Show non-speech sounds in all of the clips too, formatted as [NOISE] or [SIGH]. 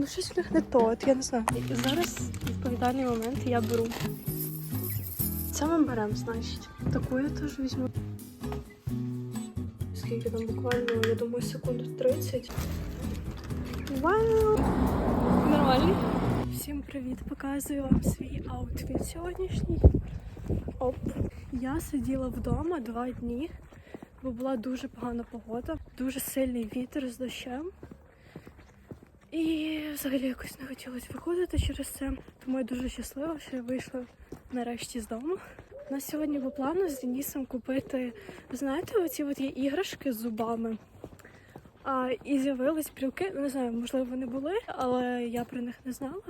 Ну, щось в них не то, от я не знаю. Зараз відповідальний момент я беру. Це ми беремо, значить. Таку я теж візьму. Скільки там буквально, я думаю, секунд 30. Вау! Нормально. Всім привіт! Показую вам свій аутфіт сьогоднішній. Оп. Я сиділа вдома два дні, бо була дуже погана погода, дуже сильний вітер з дощем. І взагалі якось не хотілося виходити через це. Тому я дуже щаслива, що я вийшла нарешті з дому. У нас сьогодні по плану з Денісом купити, знаєте, оці от є іграшки з зубами. А, і з'явились брілки. Не знаю, можливо, вони були, але я про них не знала.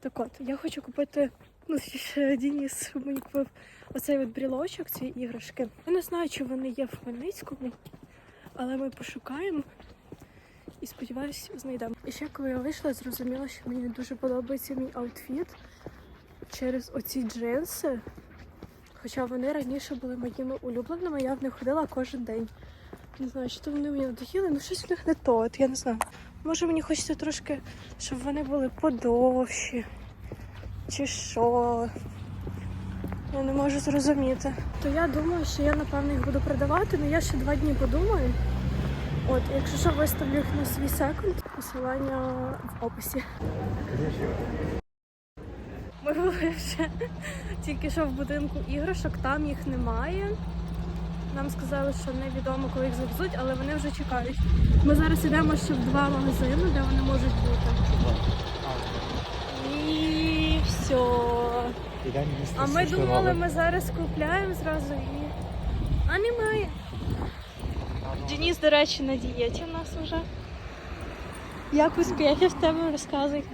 Так от, я хочу купити. Ну, [LAUGHS] ще щоб мені купив оцей от брілочок, ці іграшки. Я не знаю, чи вони є в Хмельницькому, але ми пошукаємо і сподіваюся, знайдемо. І ще коли я вийшла, зрозуміла, що мені дуже подобається мій аутфіт через оці джинси. Хоча вони раніше були моїми улюбленими, я в них ходила кожен день. Не знаю, то вони мені надоїли, ну щось в них не то, от я не знаю. Може мені хочеться трошки, щоб вони були подовші. Чи що? Я не можу зрозуміти. То я думаю, що я напевно їх буду продавати, але я ще два дні подумаю. От, якщо що, виставлю їх на свій секунд, посилання в описі. Ми були вже тільки що в будинку іграшок, там їх немає. Нам сказали, що невідомо, коли їх завезуть, але вони вже чекають. Ми зараз йдемо ще в два магазини, де вони можуть бути. І все. А ми думали, ми зараз купляємо зразу і. А немає. Денис, до речі, на дієті у нас вже. Як успіхи в тебе розказуй.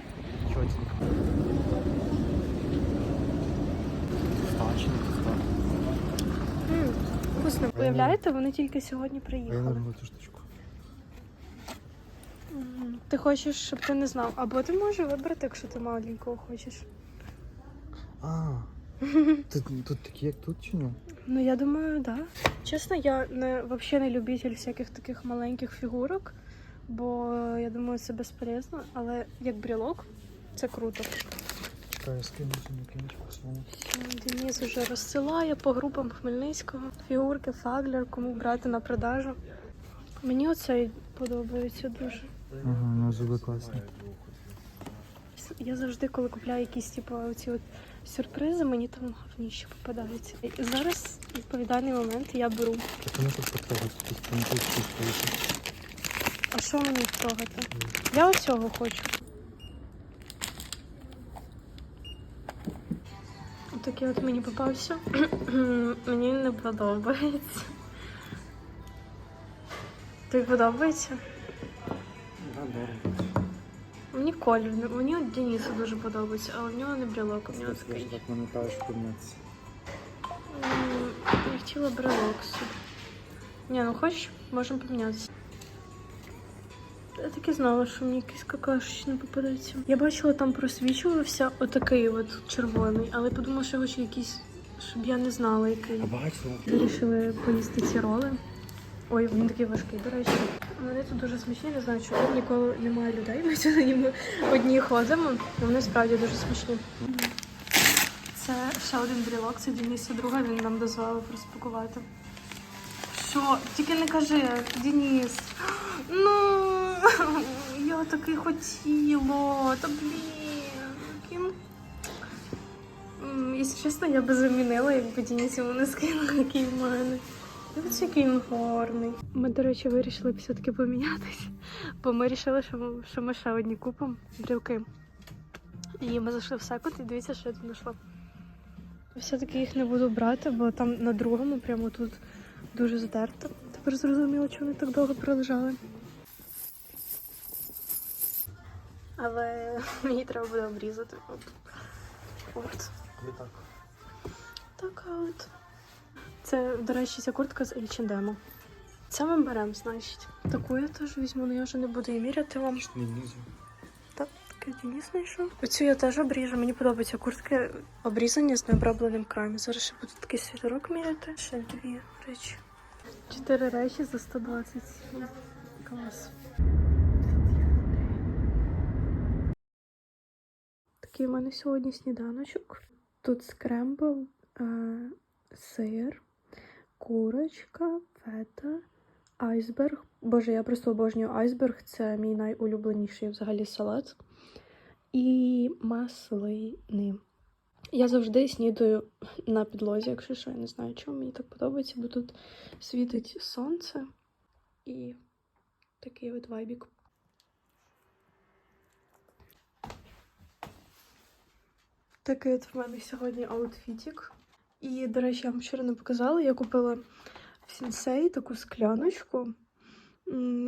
Чотенько. Стачно, М, Вкусно. Уявляєте, вони тільки сьогодні приїхали. цю штучку. Ти хочеш, щоб ти не знав. Або ти можеш вибрати, якщо ти маленького хочеш. А, тут, тут такі, як тут чи ні? Ну я думаю, так. Да. Чесно, я не взагалі не любитель всяких таких маленьких фігурок, бо я думаю, це безполезно, але як брілок це круто. Чекай, я скину накинечку свою. Все, Денис вже розсилає по групам Хмельницького. Фігурки, фаглер, кому брати на продажу. Мені оцей подобається дуже. Ага, ну зуби класні. Я завжди, коли купляю якісь типу, оці от сюрпризи, мені там гарніші попадаються. І зараз відповідальний момент я беру. Так вони тут потрогати, там тут тут. А що мені трогати? Я оцього хочу. Отакий от мені попався. [CLEARS THROAT] мені не подобається. Тобі подобається? Да, дорого. Колір, мені от Денису дуже подобається, а у нього не брелок, у нього такий. Так мене кажуть, піднятися. Я хотіла брелок собі. Ні, ну хочеш, можемо помінятися. Я так і знала, що мені якийсь какашечний попадається. Я бачила, там просвічувався отакий от червоний, але подумала, що я хочу якийсь, щоб я не знала, який. А бачила? Вирішили поїсти ці роли. Ой, він такий важкий, до речі. Вони тут дуже смачні, не знаю, чого ніколи немає людей. Ми сюди ми одні ходимо. але Вони справді дуже смачні. Це ще один брілок, це Дениса друга, він нам дозволив розпакувати. Що? Тільки не кажи, Денис. Ну, я таки хотіла. Та блін. Якщо чесно, я би замінила, якби Денис йому не скинула, який в мене. Дивіться, який він гарний. Ми, до речі, вирішили все-таки помінятися, бо ми вирішили, що ми, що ми ще одні купимо брілки. І ми зайшли в секунд і дивіться, що я тут знайшла. Все-таки їх не буду брати, бо там на другому, прямо тут дуже здерто. Тепер зрозуміло, чому вони так довго пролежали. Але мені треба буде обрізати. От. От. Так? Так от. Це, до речі, ця куртка з H&M. Це ми беремо, значить. Таку я теж візьму, але я вже не буду її міряти вам. Не? Так, таке Денис знайшов. Оцю я теж обріжу. Мені подобаються куртки обрізані з необробленим краєм. Зараз ще буду такий світорок міряти. Ще дві речі. Чотири речі за 120. Клас. Такий у мене сьогодні сніданочок. Тут скрембл, е, сир, курочка, фета, айсберг. Боже, я просто обожнюю айсберг. Це мій найулюбленіший взагалі салат. І маслини. Я завжди снідаю на підлозі, якщо що, я не знаю, чому мені так подобається, бо тут світить сонце і такий от вайбік. Такий от в мене сьогодні аутфітік. І, до речі, я вам вчора не показала. Я купила сінсей таку скляночку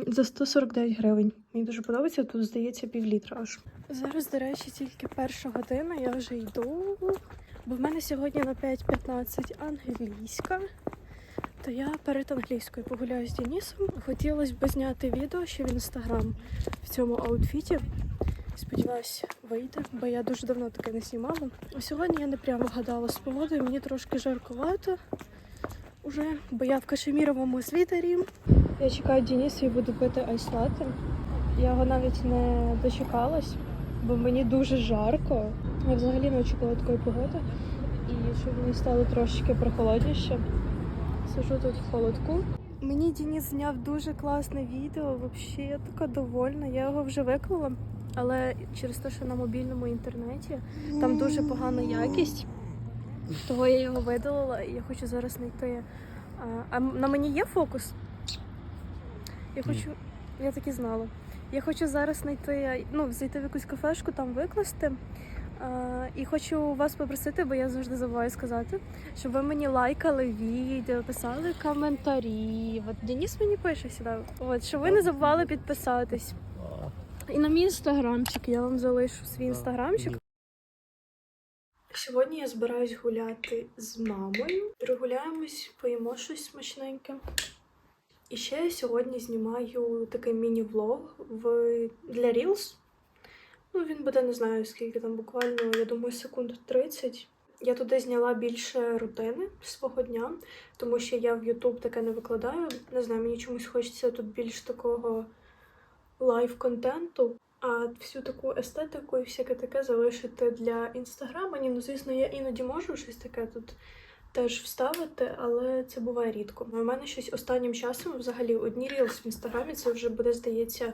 за 149 гривень. Мені дуже подобається, тут здається пів літра аж. Зараз, до речі, тільки перша година, я вже йду. Бо в мене сьогодні на 5.15 англійська. То я перед англійською погуляю з Денісом. Хотілося б зняти відео ще в інстаграм в цьому аутфіті. Сподіваюсь, вийде, бо я дуже давно таке не знімала. Сьогодні я не прямо вгадала з погодою, мені трошки жаркувато уже, бо я в кашеміровому світері. Я чекаю Дениса і буду пити айслати. Я його навіть не дочекалась, бо мені дуже жарко. Я взагалі не очікувала такої погоди. І щоб мені стало трошки прохолодніше. Сижу тут в холодку. Мені Денис зняв дуже класне відео. Взагалі, я така довольна. Я його вже виклала, але через те, що на мобільному інтернеті там дуже погана якість. Того я його видалила і я хочу зараз знайти. А, а на мені є фокус? Я Ні. хочу. Я так і знала. Я хочу зараз знайти, ну, зайти в якусь кафешку, там викласти. А, і хочу вас попросити, бо я завжди забуваю сказати, щоб ви мені лайкали відео, писали коментарі. От Денис мені пише сюди. От, щоб ви не забували підписатись. І на мій інстаграмчик я вам залишу свій інстаграмчик. Сьогодні я збираюсь гуляти з мамою. Прогуляємось, поїмо щось смачненьке. І ще я сьогодні знімаю такий міні-влог в... для Reels. Ну, він буде не знаю скільки там, буквально, я думаю, секунд 30. Я туди зняла більше рутини свого дня, тому що я в YouTube таке не викладаю. Не знаю, мені чомусь хочеться тут більш такого лайв-контенту. А всю таку естетику і всяке таке залишити для інстаграма. Ні, ну звісно, я іноді можу щось таке тут теж вставити, але це буває рідко. У мене щось останнім часом взагалі одні рілс в інстаграмі. Це вже буде, здається,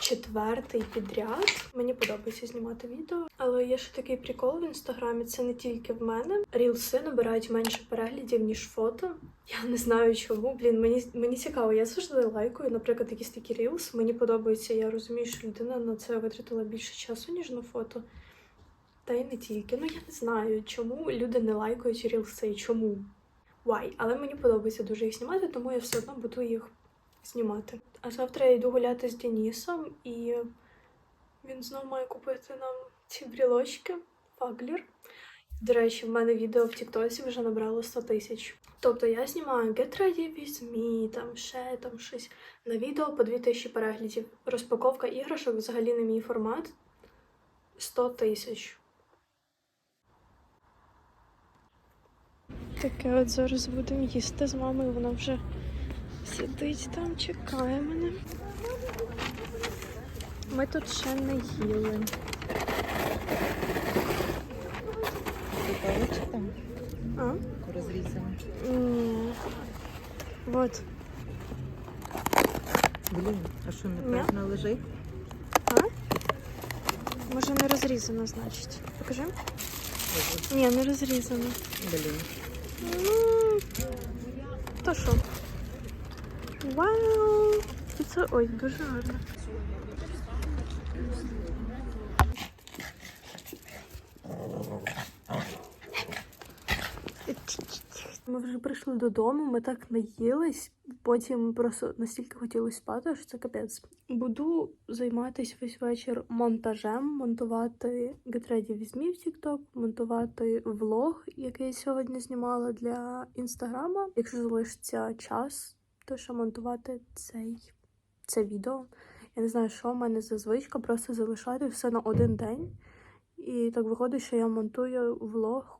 четвертий підряд. Мені подобається знімати відео, але є ще такий прикол в інстаграмі. Це не тільки в мене. Рілси набирають менше переглядів ніж фото. Я не знаю чому. Блін, мені мені цікаво. Я завжди лайкую. Наприклад, якісь такі рілс. Мені подобається. Я розумію, що людина на це витратила більше часу ніж на фото. Та й не тільки. Ну я не знаю, чому люди не лайкають рілси чому. Why? Але мені подобається дуже їх знімати, тому я все одно буду їх знімати. А завтра я йду гуляти з Денісом, і він знову має купити нам ці брілочки Фаглер. До речі, в мене відео в Тіктосі вже набрало 100 тисяч. Тобто я знімаю Get Ready With Me, там ще там щось. На відео по 2000 переглядів. Розпаковка іграшок взагалі не мій формат. 100 тисяч. Таке от зараз будемо їсти з мамою. Вона вже сидить там, чекає мене. Ми тут ще не їли. Паличка там А? розрізана. Ні. Вот. Блін, а що неправильно лежить? А? Може не розрізано, значить. Покажи. Ні, не розрізано. Блін. Ну, то що? Вау! Це ой, дуже гарно. Ми вже прийшли додому, ми так наїлись, потім просто настільки хотіли спати, що це капець. Буду займатися весь вечір монтажем, монтувати Get Ready в TikTok, монтувати влог, який я сьогодні знімала для інстаграма. Якщо залишиться час, то ще монтувати цей це відео. Я не знаю, що в мене за звичка, просто залишати все на один день. І так виходить, що я монтую влог.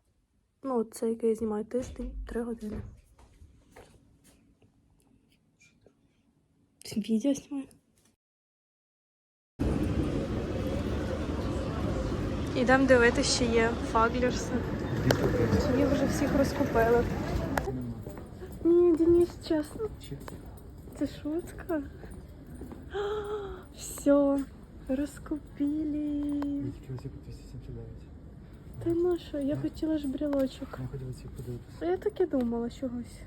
Ну, це який я знімаю тиждень, три години. Відео знімаю. Ідемо дивитися, чи є фаглерси. Їх вже всіх розкупили. Ні, Денис, чесно. Це шутка. Все, розкупили. Оці по 279. Та ну що, я хотіла ж брілочок. Я хотів оці подивитися. Я так і думала чогось.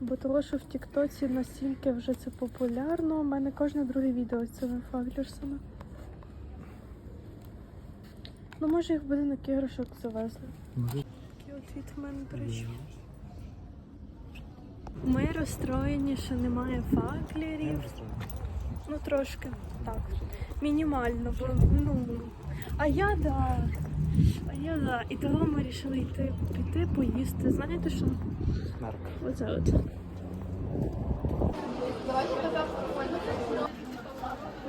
Бо того, що в Тіктоці настільки вже це популярно, у мене кожне друге відео з цими фаглерсами. Ну, може їх в будинок іграшок завезли. Такий от від мене, речі. Ми розстроєні, що немає факлерів. Ну трошки, так. Мінімально, бо ну. А я да. А я да. І того ми вирішили йти піти поїсти. Знаєте що? Оце от.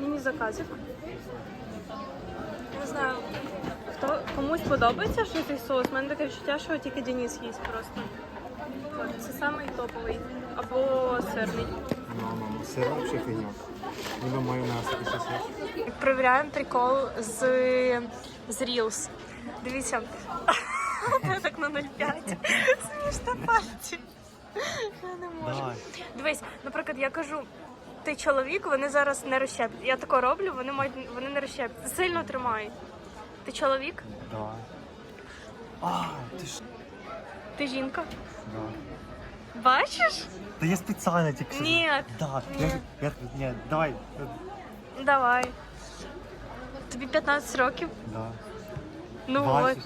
Мені заказик. Не знаю, хто комусь подобається що цей соус. У мене таке відчуття, що тільки Денис їсть просто. От, це самий топовий. Або сирний. Сир взагалі фігня. Ніби майонез якийсь сир. Провіряємо прикол з, з Reels. Дивіться. [LAUGHS] Я так на 0,5. Смішно пальці. Я не можу. Дивись, наприклад, я кажу, ти чоловік, вони зараз не розщеплять. Я тако роблю, вони мають вони не розщеплять. Сильно тримають. Ти чоловік? Давай. А, ти ж. Ти жінка? Да. Бачиш? Та я спеціально тільки Ні. Да. Ні. Я, я, ні, давай. Давай. Тобі 15 років? Да. Ну от.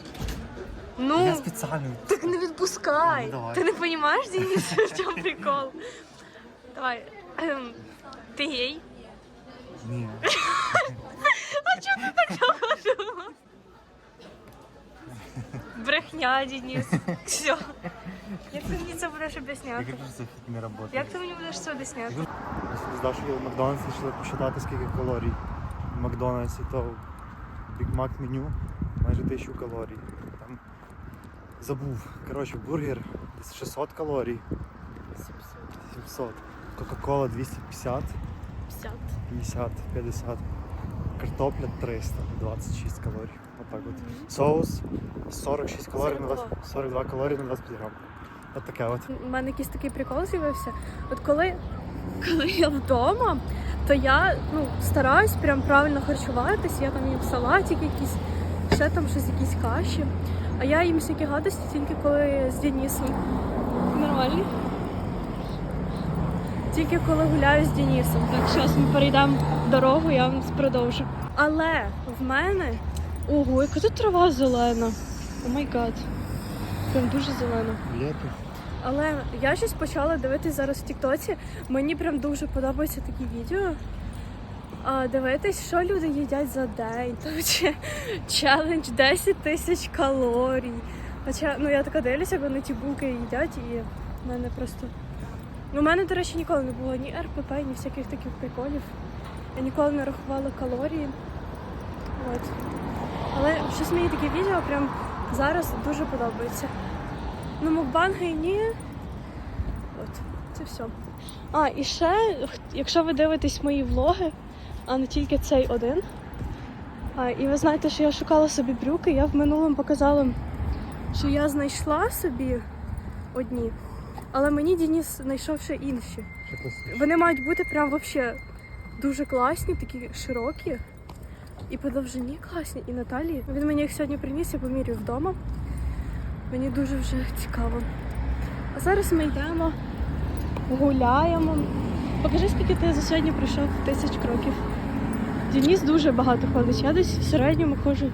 Ну. Я спеціально. Так не відпускай. Ну, давай. Ти не розумієш, Денис, в чому прикол? Давай. Ем, Ти гей? Ні. А чого ти так довго думав? Брехня, Денис. Все. Як ти мені це будеш Я об'ясняти? кажу, що це фіт не працює. Як ти мені будеш це об'ясняти? Здав, що в Макдональдсі почали посчитати, скільки калорій в Макдональдсі, то Big Mac меню майже 1000 калорій. Там забув. Коротше, бургер десь 600 калорій. 700. Кока-кола 250, 50. 50, 50. Картопля 300, 26 калорій. Отак от. Соус 46 калорій на 20, 42 калорії на 25 грам. От таке от. У мене якийсь такий прикол з'явився. От коли, коли я вдома, то я ну, стараюсь прям правильно харчуватись, я там їм салатик якийсь, ще там щось, якісь каші. А я їм всякі гадості тільки коли з Денисом. Нормально? Тільки коли гуляю з Денисом. Так, зараз ми перейдемо дорогу, я вам продовжу. Але в мене. Ого, яка тут трава зелена. О май гад. Прям дуже зелена. Лето. Але я щось почала дивитись зараз в Тіктоці. Мені прям дуже подобаються такі відео. А, дивитись, що люди їдять за день. Там чи челендж 10 тисяч калорій. Хоча ну я така дивлюся, як вони ті булки їдять, і в мене просто. Ну, у мене, до речі, ніколи не було ні РПП, ні всяких таких приколів. Я ніколи не рахувала калорії. От. Але щось мені такі відео прям зараз дуже подобається. Ну, мукбанги ні. От, це все. А, і ще, якщо ви дивитесь мої влоги, а не тільки цей один. А, і ви знаєте, що я шукала собі брюки, я в минулому показала, що я знайшла собі одні, але мені Денис знайшов ще інші. Вони мають бути прям вообще дуже класні, такі широкі. І по довжині класні, і на талії. Він мені їх сьогодні приніс, я поміряю вдома. Мені дуже вже цікаво. А зараз ми йдемо, гуляємо. Покажи, скільки ти за сьогодні пройшов тисяч кроків. Денис дуже багато ходить. Я десь в середньому ходжу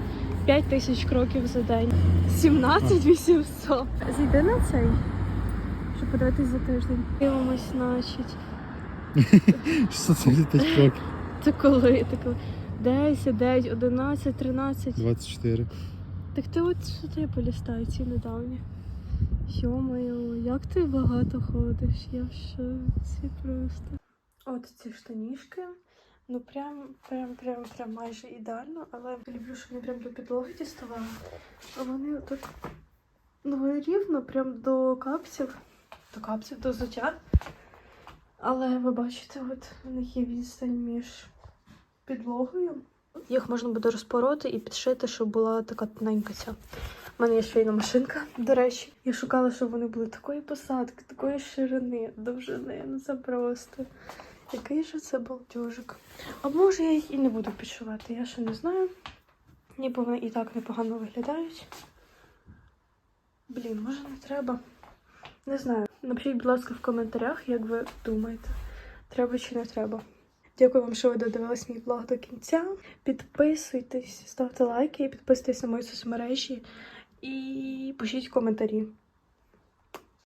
5 тисяч кроків за день. 17 800. Зайди на цей, щоб подивитись за тиждень. Дивимось, значить. [LAUGHS] 670 тисяч років. Це коли? Це коли? 10, 9, 11, 13. 24. Так ти от ти полістаю ці недавні. Йо-моє, як ти багато ходиш, я в шоці просто. От ці штанішки. Ну прям, прям, прям, прям майже ідеально, але люблю, що вони прям до підлоги діставали. А вони тут ну, рівно прям до капців. До капців, до взуття. Але ви бачите, от в них є відстань між підлогою Їх можна буде розпороти і підшити, щоб була така тоненька ця. У мене є швейна машинка, до речі. Я шукала, щоб вони були такої посадки, такої ширини, довжини. Ну це просто. Який же це балдежик. А може я їх і не буду підшивати, я ще не знаю. Ніби вони і так непогано виглядають. Блін, може не треба. Не знаю. Напишіть, будь ласка, в коментарях, як ви думаєте, треба чи не треба. Дякую вам, що ви додивились мій влог до кінця. Підписуйтесь, ставте лайки, підписуйтесь на мої соцмережі і пишіть коментарі.